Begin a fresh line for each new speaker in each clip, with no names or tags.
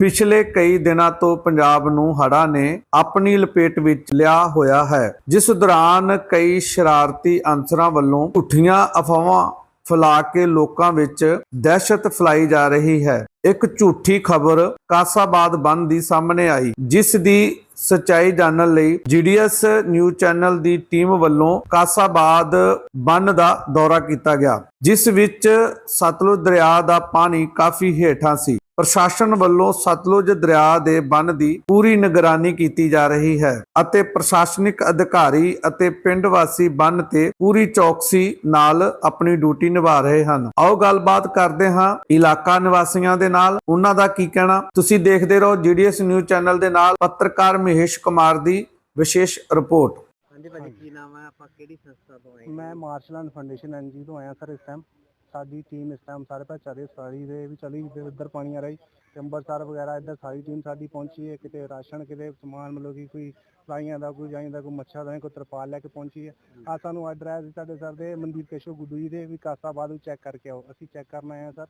ਪਿਛਲੇ ਕਈ ਦਿਨਾਂ ਤੋਂ ਪੰਜਾਬ ਨੂੰ ਹੜ੍ਹਾਂ ਨੇ ਆਪਣੀ ਲਪੇਟ ਵਿੱਚ ਲਿਆ ਹੋਇਆ ਹੈ, ਜਿਸ ਦੌਰਾਨ ਕਈ ਸ਼ਰਾਰਤੀ ਅਨਸਰਾਂ ਵੱਲੋਂ ਝੂਠੀਆਂ ਅਫਵਾਹਾਂ ਫੈਲਾ ਕੇ ਲੋਕਾਂ ਵਿੱਚ ਦਹਿਸ਼ਤ ਫੈਲਾਈ ਜਾ ਰਹੀ ਹੈ। ਇੱਕ ਝੂਠੀ ਖਬਰ ਕਾਸਾਬਾਦ ਬੰਦ ਦੀ ਸਾਹਮਣੇ ਆਈ, ਜਿਸ ਦੀ ਸਚਾਈ ਜਾਣਨ ਲਈ ਜੀਡੀਐਸ ਨਿਊਜ਼ ਚੈਨਲ ਦੀ ਟੀਮ ਵੱਲੋਂ ਕਾਸਾਬਾਦ ਬੰਨ ਦਾ ਦੌਰਾ ਕੀਤਾ ਗਿਆ, ਜਿਸ ਵਿੱਚ ਸਤਲੁਜ ਦਰਿਆ ਦਾ ਪਾਣੀ ਕਾਫੀ ਹੇਠਾਂ ਸੀ। ਪ੍ਰਸ਼ਾਸਨ ਵੱਲੋਂ ਸਤਲੁਜ ਦਰਿਆ ਦੇ ਬੰਨ ਦੀ ਪੂਰੀ ਨਿਗਰਾਨੀ ਕੀਤੀ ਜਾ ਰਹੀ ਹੈ ਅਤੇ ਪ੍ਰਸ਼ਾਸਨਿਕ ਅਧਿਕਾਰੀ ਅਤੇ ਪਿੰਡ ਵਾਸੀ ਬੰਨ ਤੇ ਪੂਰੀ ਚੌਕਸੀ ਨਾਲ ਆਪਣੀ ਡਿਊਟੀ ਨਿਭਾ ਰਹੇ ਹਨ। ਆਓ ਗੱਲਬਾਤ ਕਰਦੇ ਹਾਂ ਇਲਾਕਾ ਨਿਵਾਸੀਆਂ ਦੇ ਨਾਲ ਉਹਨਾਂ ਦਾ ਕੀ ਕਹਿਣਾ? ਤੁਸੀਂ ਦੇਖਦੇ ਰਹੋ ਜੀਡੀਐਸ ਨਿਊਜ਼ ਚੈਨਲ ਦੇ ਨਾਲ ਪੱਤਰਕਾਰ ਮਹੇਸ਼ ਕੁਮਾਰ ਦੀ ਵਿਸ਼ੇਸ਼ ਰਿਪੋਰਟ।
ਹਾਂਜੀ ਭਾਜੀ ਕੀ ਨਾਮ ਹੈ? ਆਪਾਂ ਕਿਹੜੀ ਸੰਸਥਾ ਤੋਂ ਆਏ
ਮੈਂ ਮਾਰਸ਼ਲਨ ਫਾਊਂਡੇਸ਼ਨ ਐਨਜੀ ਤੋਂ ਆਇਆ ਸਰ ਇਸ ਟਾਈਮ ਸਾਡੀ ਟੀਮ ਇਸ ਟਾਈਮ ਸਾਰੇ ਪਾਸੇ ਚੱਲ ਰਹੀ ਹੈ ਸਾਰੀ ਦੇ ਵੀ ਚਲੀ ਇੱਧਰ ਪਾਣੀ ਆ ਰਹੀ ਤੇ ਅੰਮ੍ਰਿਤਸਰ ਵਗੈਰਾ ਇੱਧਰ ਸਾਰੀ ਟੀਮ ਸਾਡੀ ਪਹੁੰਚੀ ਹੈ। ਕਿਤੇ ਰਾਸ਼ਨ ਕਿਤੇ ਸਮਾਨ ਮਤਲਬ ਕਿ ਕੋਈ ਫਲਾਈਆਂ ਦਾ ਕੋਈ ਜਾਈਂ ਦਾ ਕੋਈ ਮੱਛਾ ਦਾ ਕੋਈ ਤਰਪਾਲ ਲੈ ਕੇ ਪਹੁੰਚੀ ਹੈ। ਆ ਸਾਨੂੰ ਆਰਡਰ ਆਇਆ ਸੀ ਸਾਡੇ ਸਰ ਦੇ ਮਨਦੀਪ ਕੇਸ਼ੋ ਗੁੱਡੂ ਜੀ ਦੇ ਵੀ ਕਾਸਾਬਾਦ ਨੂੰ ਚੈੱਕ ਕਰਕੇ ਆਓ। ਅਸੀਂ ਚੈੱਕ ਕਰਨ ਆਏ ਹਾਂ ਸਰ।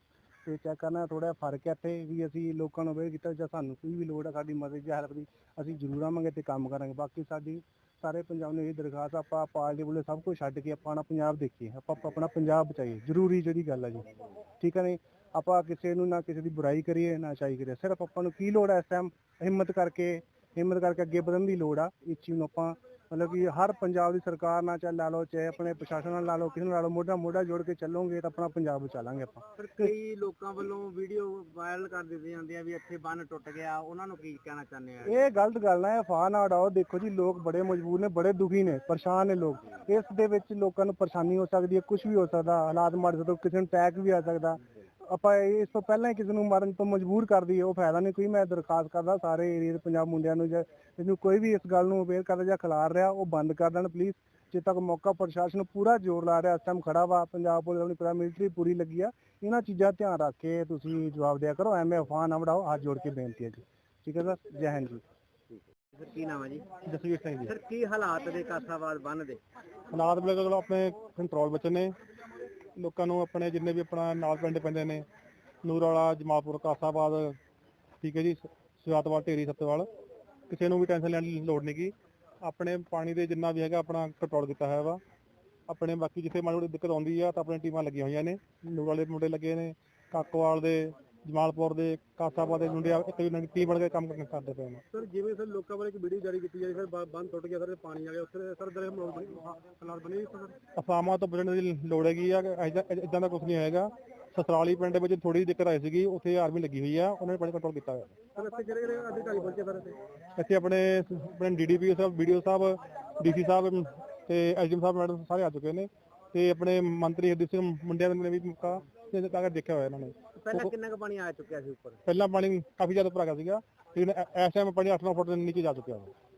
ਤੇ ਚੈੱਕ ਕਰਨਾ ਥੋੜਾ ਫ਼ਰਕ ਹੈ ਇੱਥੇ ਵੀ ਅਸੀਂ ਲੋਕਾਂ ਨੂੰ ਅਵੇਅਰ ਕੀਤਾ ਜਾਂ ਸਾਨੂੰ ਕੋਈ ਵੀ ਲੋੜ ਹੈ ਸਾਡੀ ਮਦਦ ਜਾਂ ਹੈਲਪ ਦੀ ਅਸੀਂ ਜ਼ਰੂਰ ਆਵਾਂਗੇ ਤੇ ਕੰਮ ਕਰਾਂਗੇ। ਬਾਕੀ ਸਾਡੀ ਸਾਰੇ ਪੰਜਾਬ ਨੂੰ ਇਹ ਦਰਖਾਸਤ ਆ, ਆਪਾਂ ਪਾਰਟੀ ਬੁਲੇ ਸਭ ਕੁਝ ਛੱਡ ਕੇ ਆਪਾਂ ਆਪਣਾ ਪੰਜਾਬ ਦੇਖੀਏ ਆਪਾਂ ਆਪਣਾ ਪੰਜਾਬ ਬਚਾਈਏ ਜ਼ਰੂਰੀ ਜਿਹੜੀ ਗੱਲ ਹੈ ਜੀ। ਠੀਕ ਹੈ ਨਹੀਂ? ਆਪਾਂ ਕਿਸੇ ਨੂੰ ਨਾ ਕਿਸੇ ਦੀ ਬੁਰਾਈ ਕਰੀਏ ਨਾ ਚਾਈ ਕਰੀਏ ਸਿਰਫ ਆਪਾਂ ਨੂੰ ਕੀ ਲੋੜ ਹੈ ਇਸ ਟਾਈਮ ਹਿੰਮਤ ਕਰਕੇ ਹਿੰਮਤ ਕਰਕੇ ਅੱਗੇ ਵਧਣ ਦੀ ਲੋੜ ਆ ਇਸ ਚੀਜ਼ ਨੂੰ ਆਪਾਂ ਮਤਲਬ ਕਿ ਹਰ ਪੰਜਾਬ ਦੀ ਸਰਕਾਰ ਨਾਲ ਚਾਹੇ ਲਾ ਲਓ ਚਾਹੇ ਆਪਣੇ ਪ੍ਰਸ਼ਾਸਨ ਨਾਲ ਲਾ ਲਓ ਕਿਸੇ ਨਾਲ ਲਾ ਲਓ ਮੋਢਾ ਮੋਢਾ ਜੋੜ ਕੇ ਚੱਲੋਗੇ ਤਾਂ ਆਪਣਾ ਪੰਜਾਬ ਬਚਾ ਲਾਂਗੇ ਆਪਾਂ।
ਪਰ ਕਈ ਲੋਕਾਂ ਵੱਲੋਂ ਵੀਡੀਓ ਵਾਇਰਲ ਕਰ ਦਿੱਤੀ ਜਾਂਦੀ ਆ ਵੀ ਇੱਥੇ ਬੰਨ ਟੁੱਟ ਗਿਆ। ਉਹਨਾਂ ਨੂੰ ਕੀ ਕਹਿਣਾ ਚਾਹੁੰਦੇ ਆ
ਇਹ ਗਲਤ ਗੱਲ ਹੈ ਫਾਹ ਨਾ ਉਡਾਓ ਦੇਖੋ ਜੀ ਲੋਕ ਬੜੇ ਮਜਬੂਰ ਨੇ ਬੜੇ ਦੁਖੀ ਨੇ ਪਰੇਸ਼ਾਨ ਨੇ ਲੋਕ। ਇਸ ਦੇ ਵਿੱਚ ਲੋਕਾਂ ਨੂੰ ਪਰੇਸ਼ਾਨੀ ਹੋ ਸਕਦੀ ਹੈ ਕੁਝ ਵੀ ਹੋ ਸਕਦਾ ਹਾਲਾਤ ਮਾੜੇ ਸਕਦੇ ਕਿਸੇ ਨੂੰ ਅਟੈਕ ਵੀ ਆ ਸਕਦਾ। ਆਪਾਂ ਇਸ ਤੋਂ ਪਹਿਲਾਂ ਕਿਸੇ ਨੂੰ ਮਾਰਨ ਤੋਂ ਮਜਬੂਰ ਕਰ ਦਈਏ ਉਹ ਫਾਇਦਾ ਨਹੀਂ। ਕੋਈ ਮੈਂ ਦਰਖਾਸਤ ਕਰਦਾ ਸਾਰੇ ਏਰੀਆ ਦੇ ਪੰਜਾਬ ਮੁੰਡਿਆਂ ਨੂੰ ਜਾਂ ਇਹਨੂੰ ਕੋਈ ਵੀ ਇਸ ਗੱਲ ਨੂੰ ਅਵੇਅਰ ਕਰਦਾ ਜਾਂ ਖਿਲਾਰ ਰਿਹਾ ਉਹ ਬੰਦ ਕਰ ਦੇਣ ਪਲੀਜ਼ ਜੇ ਤੱਕ ਮੌਕਾ ਪ੍ਰਸ਼ਾਸਨ ਪੂਰਾ ਜ਼ੋਰ ਲਾ ਰਿਹਾ ਇਸ ਟਾਈਮ ਖੜਾ ਵਾ ਪੰਜਾਬ ਪੁਲਿਸ ਆਪਣੀ ਪੂਰਾ ਮਿਲਟਰੀ ਪੂਰੀ ਲੱਗੀ ਆ। ਇਹਨਾਂ ਚੀਜ਼ਾਂ ਧਿਆਨ ਰੱਖ ਕੇ ਤੁਸੀਂ ਜਵਾਬ ਦਿਆ ਕਰੋ। ਐਵੇਂ ਅਫਵਾਹ ਨਾ ਵੜਾਓ ਹੱਥ ਜੋੜ ਕੇ ਬੇਨਤੀ ਹੈ ਜੀ। ਠੀਕ ਹੈ ਸਰ? ਜੈ ਹਿੰਦ ਜੀ।
ਸਰ ਕੀ ਨਾਮ ਹੈ ਜੀ?
ਜਸਵੀਰ ਸਿੰਘ ਜੀ।
ਸਰ ਕੀ ਹਾਲਾਤ ਦੇ ਕਾਸਾਬਾਦ ਬੰਨ ਦੇ?
ਹਾਲਾਤ ਬਿਲਕੁਲ ਆਪਣੇ ਕੰਟਰੋਲ ਵਿੱਚ ਨੇ। ਲੋਕਾਂ ਨੂੰ ਆਪਣੇ ਜਿੰਨੇ ਵੀ ਆਪਣਾ ਨਾਲ ਪਿੰਡ ਪੈਂਦੇ ਨੇ ਨੂਰ ਵਾਲਾ ਜਮਾਲਪੁਰ, ਕਾਸਾਬਾਦ, ਠੀਕ ਹੈ ਜੀ ਸੁਜਾਤਵਾਲ ਢੇਰੀ, ਸੱਤਵਾਲ, ਕਿਸੇ ਨੂੰ ਵੀ ਟੈਨਸ਼ਨ ਲੈਣ ਦੀ ਲੋੜ ਨਹੀਂ ਗੀ। ਆਪਣੇ ਪਾਣੀ ਦੇ ਜਿੰਨਾ ਵੀ ਹੈਗਾ ਆਪਣਾ ਕੰਟਰੋਲ ਕੀਤਾ ਹੋਇਆ ਵਾ। ਆਪਣੇ ਬਾਕੀ ਜਿੱਥੇ ਮਾੜੀ ਮੋਟੀ ਦਿੱਕਤ ਆਉਂਦੀ ਆ ਤਾਂ ਆਪਣੀਆਂ ਟੀਮਾਂ ਲੱਗੀਆਂ ਹੋਈਆਂ ਨੇ। ਨੂਰ ਵਾਲੇ ਮੁੰਡੇ ਲੱਗੇ ਨੇ, ਕਾਕੋਵਾਲ ਦੇ ਜਮਾਲਪੁਰ ਦੇ ਕਾਸਾਬਾਦ ਦੇ ਮੁੰਡੇ ਆ ਇੱਕ ਵੀ ਟੀਮ ਬਣ ਕੇ ਕੰਮ ਕਰਨ ਕਰਦੇ ਪਏ ਨੇ।
ਸਰ ਜਿਵੇਂ ਸਰ ਲੋਕਾਂ ਵੱਲੋਂ ਇੱਕ ਵੀਡੀਓ ਜਾਰੀ ਕੀਤੀ ਜਾਈ ਸਰ ਬੰਨ ਟੁੱਟ ਗਿਆ ਸਰ ਪਾਣੀ ਆ ਗਿਆ ਉੱਥੇ ਸਰ ਦਰ ਹਾਲਾਤ ਬਣੇ ਸਰ?
ਅਫਵਾਹਾਂ ਤੋਂ ਬਚਣ ਦੀ ਲੋੜ ਹੈਗੀ ਆ ਇਦਾਂ ਦਾ ਕੁਝ ਨਹੀਂ ਹੋਏਗਾ ਸਸਰਾਲੀ ਪਿੰਡ ਵਿੱਚ ਥੋੜੀ ਜਿਹੀ ਦਿੱਕਤ ਆਈ ਸੀਗੀ ਉੱਥੇ ਆਰਮੀ ਲੱਗੀ ਹੋਈ ਆ ਉਹਨਾਂ ਨੇ ਪਾਣੀ ਕੰਟਰੋਲ ਕੀਤਾ ਹੋਇਆ।
ਸਰ ਇੱਥੇ ਕਿਹੜੇ ਕਿਹੜੇ ਅਧਿਕਾਰੀ ਪਹੁੰਚੇ ਸਰ ਇੱਥੇ?
ਇੱਥੇ ਆਪਣੇ ਆਪਣੇ DDP sahib BDO sahib DC sahib ਤੇ ਐਸਡੀਐਮ ਸਾਹਿਬ ਮੈਡਮ ਸਾਰੇ ਆ ਚੁੱਕੇ ਨੇ। ਤੇ ਆਪਣੇ ਮੰਤਰੀ ਹਰਦੀਪ ਸਿੰਘ ਮੁੰਡਿਆਂ ਨੇ ਵੀ ਮੌਕਾ ਤੇ ਜਾ ਕੇ ਦੇਖਿਆ ਹੋਇਆ ਇਹਨਾਂ ਨੇ।
ਪਹਿਲਾਂ ਕਿੰਨਾ ਕੁ ਪਾਣੀ ਆ ਚੁੱਕਿਆ ਸੀ ਉੱਪਰ?
ਪਹਿਲਾਂ ਪਾਣੀ ਕਾਫੀ ਜ਼ਿਆਦਾ ਭਰਾ ਗਿਆ ਸੀਗਾ। ਲੇਕਿਨ ਇਸ ਟਾਈਮ ਪਾਣੀ 8-9 ਫੁੱਟ ਦੇ ਨੀਚੇ ਜਾ ਚੁੱਕਿਆ ਹੈ